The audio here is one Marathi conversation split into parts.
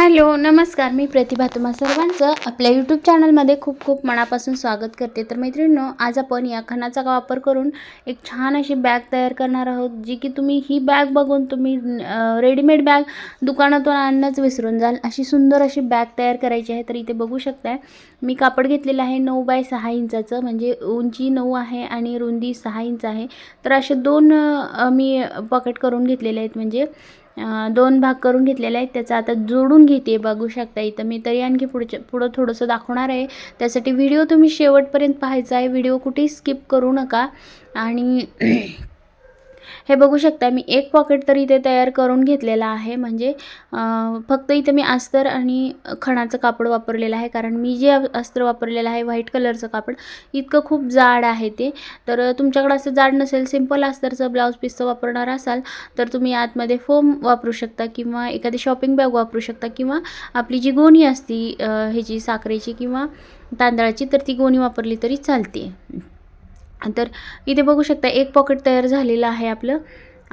हॅलो नमस्कार. मी प्रतिभा तुम्हा सर्वांचं आपल्या यूट्यूब चॅनलमध्ये खूप खूप मनापासून स्वागत करते. तर मैत्रिणींनो आज आपण या खणाचा वापर करून एक छान अशी बॅग तयार करणार आहोत जी की तुम्ही ही बॅग बघून तुम्ही रेडीमेड बॅग दुकानातून आणणंच विसरून जाल. अशी सुंदर अशी बॅग तयार करायची आहे तर इथे बघू शकताय. मी कापड घेतलेलं आहे नऊ बाय सहा इंचाचं म्हणजे उंची नऊ आहे आणि रुंदी सहा इंच आहे. तर असे दोन मी पॉकेट करून घेतलेले आहेत म्हणजे दोन भाग करून घेतलेला आहे त्याचा आता जोडून घेते बघू शकता. इथं मी तरी आणखी पुढच्या पुढं थोडंसं दाखवणार आहे. त्यासाठी व्हिडिओ तुम्ही शेवटपर्यंत पाहायचा आहे. व्हिडिओ कुठेही स्किप करू नका. आणि हे बघू शकता मी एक पॉकेट तर इथे तयार करून घेतलेला आहे. म्हणजे फक्त इथे मी अस्तर आणि खणाचं कापड वापरलेलं आहे. कारण मी जे अस्त्र वापरलेलं आहे व्हाईट कलरचं कापड इतकं खूप जाड आहे ते. तर तुमच्याकडे असं जाड नसेल सिंपल अस्तरचं ब्लाऊज पीसचं वापरणार असाल तर तुम्ही आतमध्ये फोम वापरू शकता किंवा एखादी शॉपिंग बॅग वापरू शकता किंवा आपली जी गोणी असती ह्याची साखरेची किंवा तांदळाची तर ती गोणी वापरली तरी चालते. तर इथे बघू शकता एक पॉकेट तयार झालेलं आहे आपलं.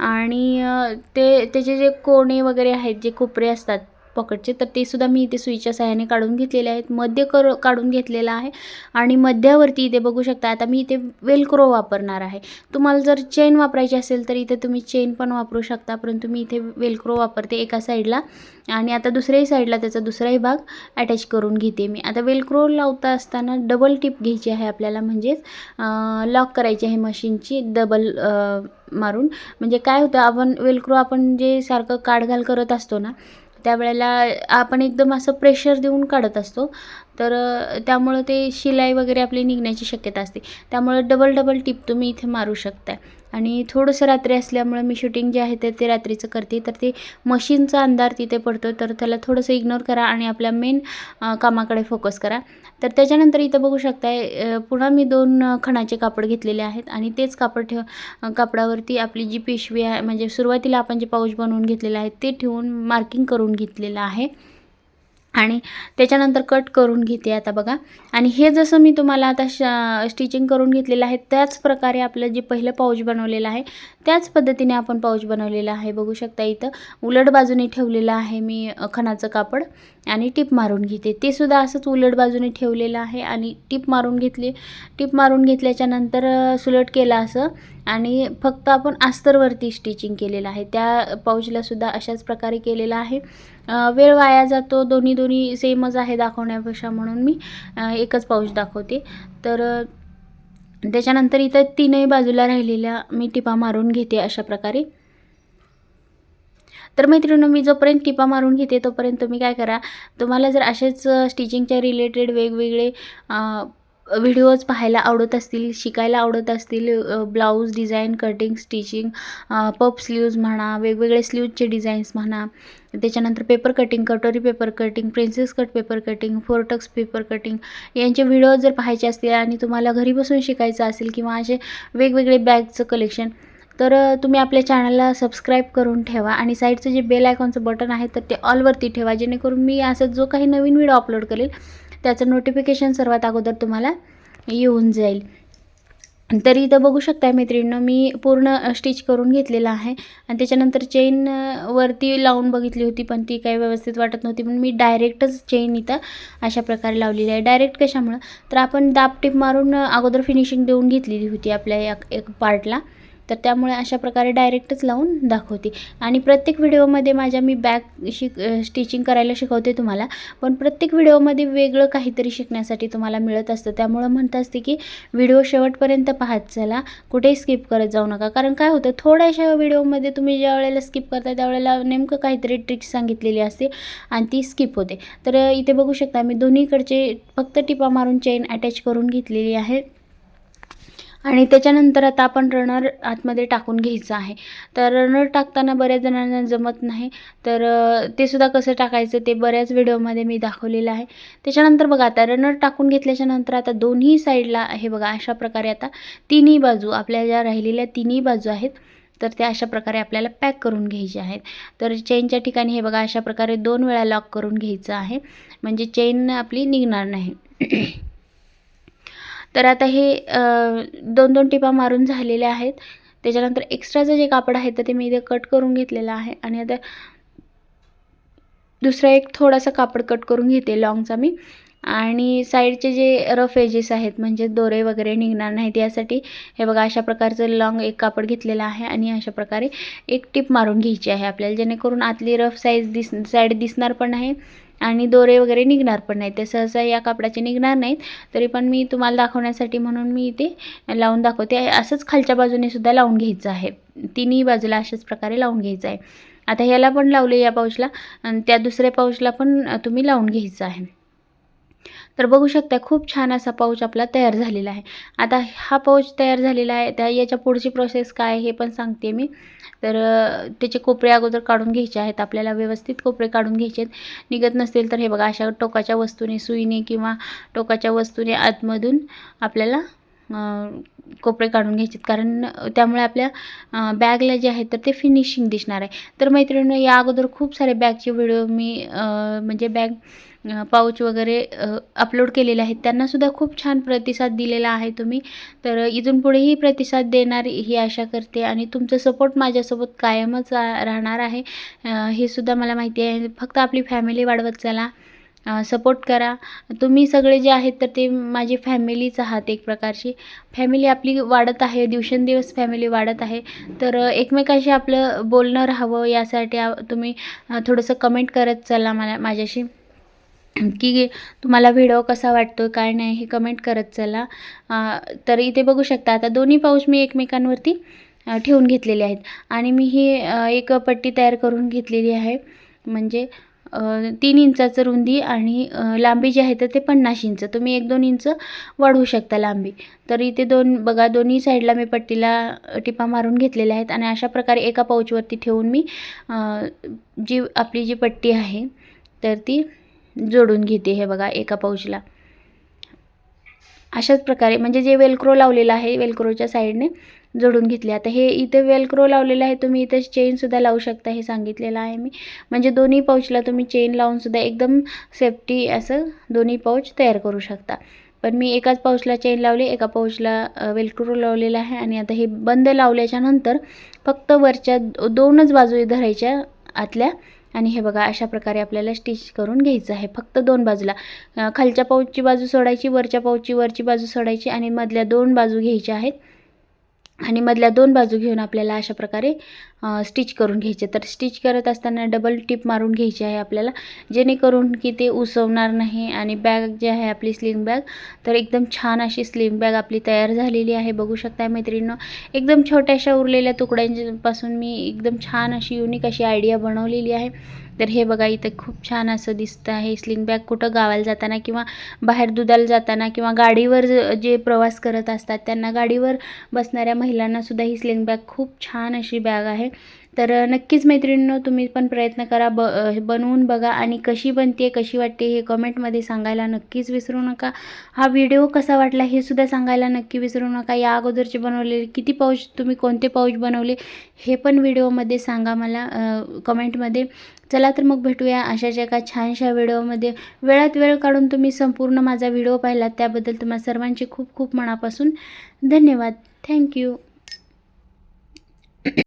आणि ते त्याचे जे कोणे वगैरे आहेत जे कोपरे असतात पॉकेटचे तर ते सुद्धा मी इथे सुईच्या सहाय्याने काढून घेतलेले आहेत. मध्य कर काढून घेतलेलं आहे. आणि मध्यावरती इथे बघू शकता आता मी इथे वेलक्रो वापरणार आहे. तुम्हाला जर चेन वापरायची असेल तर इथे तुम्ही चेन पण वापरू शकता परंतु मी इथे वेलक्रो वापरते एका साईडला आणि आता दुसऱ्याही साईडला त्याचा दुसराही भाग अटॅच करून घेते मी. आता वेलक्रो लावता असताना डबल टिप घ्यायची आहे आपल्याला म्हणजेच लॉक करायची आहे मशीनची डबल मारून. म्हणजे काय होतं आपण वेलक्रो आपण जे सारखं काढघाल करत असतो ना त्यावेळेला आपण एकदम असं प्रेशर देऊन काढत असतो. तर त्यामुळं ते शिलाई वगैरे आपली निघण्याची शक्यता असते. त्यामुळं डबल डबल टिप तुम्ही इथे मारू शकताय. आणि थोडंसं रात्री असल्यामुळं मी शूटिंग जे आहे तर ते रात्रीचं करते. तर ते मशीनचा अंधार तिथे पडतो तर त्याला थोडंसं इग्नोर करा आणि आपल्या मेन कामाकडे फोकस करा. तर त्याच्यानंतर इथं बघू शकताय पुन्हा मी दोन खणाचे कापड घेतलेले आहेत आणि तेच कापड ठेव कापडावरती आपली जी पिशवी आहे म्हणजे सुरुवातीला आपण जे पाऊच बनवून घेतलेलं आहे ते ठेवून मार्किंग करून घेतलेलं आहे. आणि त्याच्यानंतर कट करून घेते आता बघा. आणि हे जसं मी तुम्हाला आता श स्टिचिंग करून घेतलेलं आहे त्याच प्रकारे आपलं जे पहिलं पाऊच बनवलेलं आहे त्याच पद्धतीने आपण पाऊच बनवलेलं आहे. बघू शकता इथं उलट बाजूने ठेवलेलं आहे मी खणाचं कापड. आणि टिप मारून घेते. ते सुद्धा असंच उलट बाजूने ठेवलेलं आहे आणि टिप मारून घेतली टिप मारून घेतल्याच्या नंतर सुलट केलं असं आणि फक्त आपण अस्तरवरती स्टिचिंग केलेलं आहे. त्या पाऊचला सुद्धा अशाच प्रकारे केलेलं आहे. वेळ वाया जातो. दोन्ही दोन्ही सेमच आहे दाखवण्यापेक्षा म्हणून मी एकच पाऊच दाखवते. तर त्याच्यानंतर इथं तीनही बाजूला राहिलेल्या मी टिपा मारून घेते अशा प्रकारे. तर मैत्रिणी मी जोपर्यंत टिपा मारून घेते तोपर्यंत तुम्ही काय करा तुम्हाला जर असेच स्टिचिंगच्या रिलेटेड वेगवेगळे व्हिडिओज पाहायला आवडत असतील शिकायला आवडत असतील blouse design cutting stitching puff sleeves म्हणा वेगवेगळे स्लीव्जचे डिझाईन्स म्हणा त्याच्यानंतर पेपर कटिंग कटोरी paper cutting princess cut paper cutting फोरटक्स paper cutting यांचे व्हिडिओ जर पाहायचे असतील आणि तुम्हाला घरी बसून शिकायचं असेल किंवा असे वेगवेगळे बॅगचं कलेक्शन तर तुम्ही आपल्या चॅनलला सबस्क्राईब करून ठेवा आणि साईडचं जे बेल आयकॉनचं बटन आहे तर ते ऑलवरती ठेवा जेणेकरून मी असं जो काही नवीन व्हिडिओ अपलोड करेल त्याचं नोटिफिकेशन सर्वात अगोदर तुम्हाला येऊन जाईल. तरी इथं बघू शकताय मैत्रिणीनं मी पूर्ण स्टिच करून घेतलेलं आहे आणि त्याच्यानंतर चेन वरती लावून बघितली होती पण ती काही व्यवस्थित वाटत नव्हती म्हणून मी डायरेक्टच चेन इथं अशा प्रकारे लावलेली आहे. डायरेक्ट कशामुळं? तर आपण दाब टिप मारून अगोदर फिनिशिंग देऊन घेतलेली होती आपल्या एक पार्टला. तर त्यामुळे अशा प्रकारे डायरेक्टच लावून दाखवते. आणि प्रत्येक व्हिडिओमध्ये माझ्या मी बॅग शिक स्टिचिंग करायला शिकवते तुम्हाला. पण प्रत्येक व्हिडिओमध्ये वेगळं काहीतरी शिकण्यासाठी तुम्हाला मिळत असतं. त्यामुळं म्हणत असते की व्हिडिओ शेवटपर्यंत पाहत चला. कुठेही स्किप करत जाऊ नका. कारण काय होतं थोड्याशा व्हिडिओमध्ये तुम्ही ज्या वेळेला स्किप करता त्यावेळेला नेमकं काहीतरी ट्रिक्स सांगितलेली असते आणि ती स्किप होते. तर इथे बघू शकता मी दोन्हीकडचे फक्त टिपा मारून चेन अटॅच करून घेतलेली आहे. आणि त्याच्यानंतर आता आपण रनर आतमध्ये टाकून घ्यायचं आहे. तर रनर टाकताना बऱ्याच जणांना जमत नाही. तर ते सुद्धा कसं टाकायचं ते बऱ्याच व्हिडिओमध्ये मी दाखवलेलं आहे. त्याच्यानंतर बघा आता रनर टाकून घेतल्याच्या नंतर आता दोन्ही साईडला हे बघा अशा प्रकारे आता तिन्ही बाजू आपल्या ज्या राहिलेल्या तिन्ही बाजू आहेत तर त्या अशा प्रकारे आपल्याला पॅक करून घ्यायचे आहेत. तर चेनच्या ठिकाणी हे बघा अशा प्रकारे दोन वेळा लॉक करून घ्यायचं आहे. म्हणजे चेन आपली निघणार नाही. तर आता हे दोन दोन टिपा मारून झालेले आहेत. त्याच्यानंतर एक्स्ट्राचं जे कापड आहे तर ते मी इथे कट करून घेतलेलं आहे. आणि आता दुसरा एक थोडासा कापड कट करून घेते लॉंगचा मी. आणि साईडचे जे रफ एजेस आहेत म्हणजे दोरे वगैरे निघणार नाहीत यासाठी हे बघा अशा प्रकारचं लॉंग एक कापड घेतलेलं आहे. आणि अशा प्रकारे एक टिप मारून घ्यायची आहे आपल्याला जेणेकरून आतली रफ साईज दिस साईड दिसणार पण आहे. आणि दोरे वगैरे निघणार पण नाहीत. ते सहसा या कापडाचे निघणार नाहीत. तरी पण मी तुम्हाला दाखवण्यासाठी म्हणून मी इथे लावून दाखवते. असंच खालच्या बाजूने सुद्धा लावून घ्यायचं आहे. तिन्ही बाजूला अशाच प्रकारे लावून घ्यायचं आहे. आता ह्याला पण लावले या पाऊचला आणि त्या दुसऱ्या पाऊचला पण तुम्ही लावून घ्यायचं आहे. तर बघू शकता खूप छान असा पाऊच आपला तयार झालेला आहे. आता हा पाऊच तयार झालेला आहे त्या याच्या पुढची प्रोसेस काय आहे हे पण सांगते मी. तर त्याचे कोपरे अगोदर काढून घ्यायचे आहेत आपल्याला व्यवस्थित कोपरे काढून घ्यायचे आहेत. निघत नसतील तर हे बघा अशा टोकाच्या वस्तूने सुईने किंवा टोकाच्या वस्तूने आतमधून आपल्याला कोपरे काढून घ्यायचे कारण त्यामुळे आपल्या बॅगला जे आहे तर ते फिनिशिंग दिसणार आहे. तर मैत्रिणींनो या अगोदर खूप सारे बॅगचे व्हिडिओ मी म्हणजे बॅग पाऊच वगैरे अपलोड केलेले आहेत. त्यांनासुद्धा खूप छान प्रतिसाद दिलेला आहे तुम्ही. तर इथून पुढेही प्रतिसाद देणार ही आशा करते. आणि तुमचं सपोर्ट माझ्यासोबत कायमच राहणार आहे. हे सुद्धा मला माहिती आहे. फक्त आपली फॅमिली वाढवत चला. सपोर्ट करा. तुम्ही सगळे जे आहेत तर ते माझी फॅमिलीच आहात एक प्रकारची. फॅमिली आपली वाढत आहे दिवसेंदिवस फॅमिली वाढत आहे. तर एकमेकाशी एकमेकांशी आपलं बोलणं राहावं यासाठी तुम्ही थोडंसं कमेंट करत चला मला माझ्याशी. की तुम्हाला व्हिडिओ कसा वाटतो काय नाही हे कमेंट करत चला. तर इथे बघू शकता आता दोन्ही पाऊच मी एकमेकांवरती ठेवून घेतलेले आहेत. आणि मी ही एक पट्टी तयार करून घेतलेली आहे. म्हणजे तीन इंचाचं रुंदी आणि लांबी जी आहे तर ते पन्नास इंच. तुम्ही एक दोन इंच वाढवू शकता लांबी. तर इथे दोन बघा दोन्ही साईडला मी पट्टीला टिपा मारून घेतलेल्या आहेत आणि अशा प्रकारे एका पाऊचवरती ठेवून मी जी आपली जी पट्टी आहे तर ती जोडून घेते हे बघा एका पाऊचला. अशाच प्रकारे म्हणजे जे वेलक्रो लावलेलं आहे वेलक्रोच्या साईडने जोडून घेतले. आता हे इथे वेलक्रो लावलेलं आहे तुम्ही इथे चेनसुद्धा लावू शकता हे सांगितलेलं आहे मी. म्हणजे दोन्ही पाऊचला तुम्ही चेन लावूनसुद्धा एकदम सेफ्टी असं दोन्ही पाऊच तयार करू शकता. पण मी एकाच पाऊचला चेन लावली एका पाऊचला वेलक्रो लावलेला आहे आणि आता हे बंद लावल्याच्या नंतर फक्त वरच्या दोनच बाजू धरायच्या आतल्या आणि हे बघा अशा प्रकारे आपल्याला स्टिच करून घ्यायचं आहे. फक्त दोन बाजूला. खालच्या पाऊचची बाजू सोडायची वरच्या पाऊचची वरची बाजू सोडायची आणि मधल्या दोन बाजू घ्यायच्या आहेत. आणि मधल्या दोन बाजू घेऊन आपल्याला अशा प्रकारे स्टिच करून घ्यायचे. तर स्टिच करत असताना डबल टिप मारून घ्यायची आहे आपल्याला जेणेकरून की ते उसवणार नाही आणि बॅग जी आहे आपली स्लिंग बॅग तर एकदम छान अशी स्लिंग बॅग आपली तयार झालेली आहे. बघू शकता मैत्रिणीनं एकदम छोट्याशा उरलेल्या तुकड्यांपासून मी एकदम छान अशी युनिक अशी आयडिया बनवलेली आहे. तर हे बघा इथं खूप छान असं दिसतं आहे. स्लिंग बॅग कुठं गावाला जाताना किंवा बाहेर दुधाला जाताना किंवा गाडीवर ज- जे प्रवास करत असतात त्यांना गाडीवर बसणाऱ्या महिलांनासुद्धा ही स्लिंग बॅग खूप छान अशी बॅग आहे. तर नक्कीच मैत्रिणींनो तुम्ही पण प्रयत्न करा. ब बनवून बघा आणि कशी बनते कशी वाटते हे कमेंटमध्ये सांगायला नक्कीच विसरू नका. हा व्हिडिओ कसा वाटला हे सुद्धा सांगायला नक्की विसरू नका. या अगोदरचे बनवलेले किती पाऊच तुम्ही कोणते पाऊच बनवले हे पण व्हिडिओमध्ये सांगा मला कमेंटमध्ये. चला तर मग भेटूया अशाच एका छानशा व्हिडिओमध्ये. वेळात वेळ काढून तुम्ही संपूर्ण माझा व्हिडिओ पाहिलात त्याबद्दल तुम्हा सर्वांचे खूप खूप मनापासून धन्यवाद. थँक्यू.